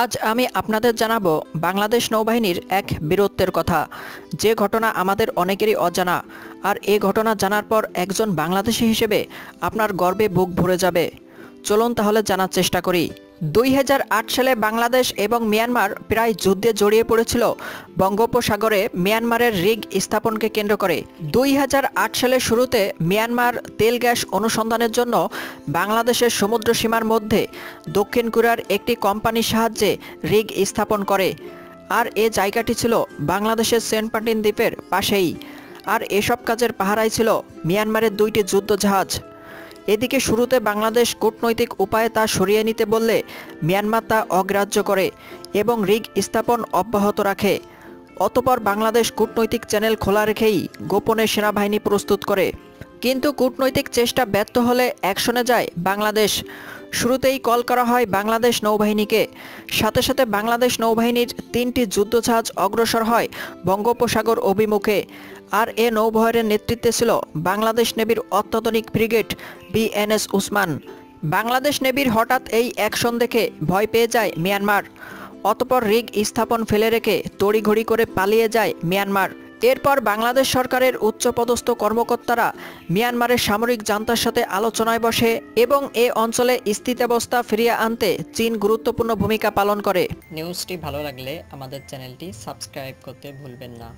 আজ আমি আপনাদের জানাব বাংলাদেশ নৌবাহিনীর এক বীরত্বের কথা। যে ঘটনা আমাদের অনেকেরই অজানা, আর এ ঘটনা জানার পর একজন বাংলাদেশি হিসেবে আপনার গর্বে বুক ভরে যাবে। চলুন তাহলে জানার চেষ্টা করি। দুই হাজার আট সালে বাংলাদেশ এবং মিয়ানমার প্রায় যুদ্ধে জড়িয়ে পড়েছিল। বঙ্গোপসাগরে মিয়ানমারের রিগ স্থাপনকে কেন্দ্র করে। দুই হাজার আট সালের শুরুতে মিয়ানমার তেল গ্যাস অনুসন্ধানের জন্য বাংলাদেশের সমুদ্র সীমার মধ্যে দক্ষিণ কোরিয়ার একটি কোম্পানির সাহায্যে রিগ স্থাপন করে। আর এ জায়গাটি ছিল বাংলাদেশের সেন্ট মার্টিন দ্বীপের পাশেই। আর এসব কাজের পাহারায় ছিল মিয়ানমারের দুইটি যুদ্ধজাহাজ। এদিকে শুরুতে বাংলাদেশ কূটনৈতিক উপায়ে তা সরিয়ে নিতে বললে মিয়ানমার তা অগ্রাহ্য করে এবং রিগ স্থাপন অব্যাহত রাখে। অতপর বাংলাদেশ কূটনৈতিক চ্যানেল খোলা রেখেই গোপনে সেনাবাহিনী প্রস্তুত করে। কিন্তু কূটনৈতিক চেষ্টা ব্যর্থ হলে অ্যাকশনে যায় বাংলাদেশ। শুরুতেই কল করা হয় বাংলাদেশ নৌবাহিনীকে। সাথে সাথে বাংলাদেশ নৌবাহিনীর তিনটি যুদ্ধজাহাজ অগ্রসর হয় বঙ্গোপসাগর অভিমুখে। আর এ নৌবহরের নেতৃত্বে ছিল বাংলাদেশ নেভির অত্যাধুনিক ফ্রিগেট বিএনএস উসমান। বাংলাদেশ নেভির হঠাৎ এই অ্যাকশন দেখে ভয় পেয়ে যায় মিয়ানমার। অতপর রিগ স্থাপন ফেলে রেখে তড়িঘড়ি করে পালিয়ে যায় মিয়ানমার। এরপর বাংলাদেশ সরকারের উচ্চপদস্থ কর্মকর্তারা মিয়ানমারের সামরিক জান্তার সাথে আলোচনায় বসে এবং এ অঞ্চলে স্থিতাবস্থা ফিরিয়ে আনতে চীন গুরুত্বপূর্ণ ভূমিকা পালন করে। নিউজটি ভালো লাগলে আমাদের চ্যানেলটি সাবস্ক্রাইব করতে ভুলবেন না।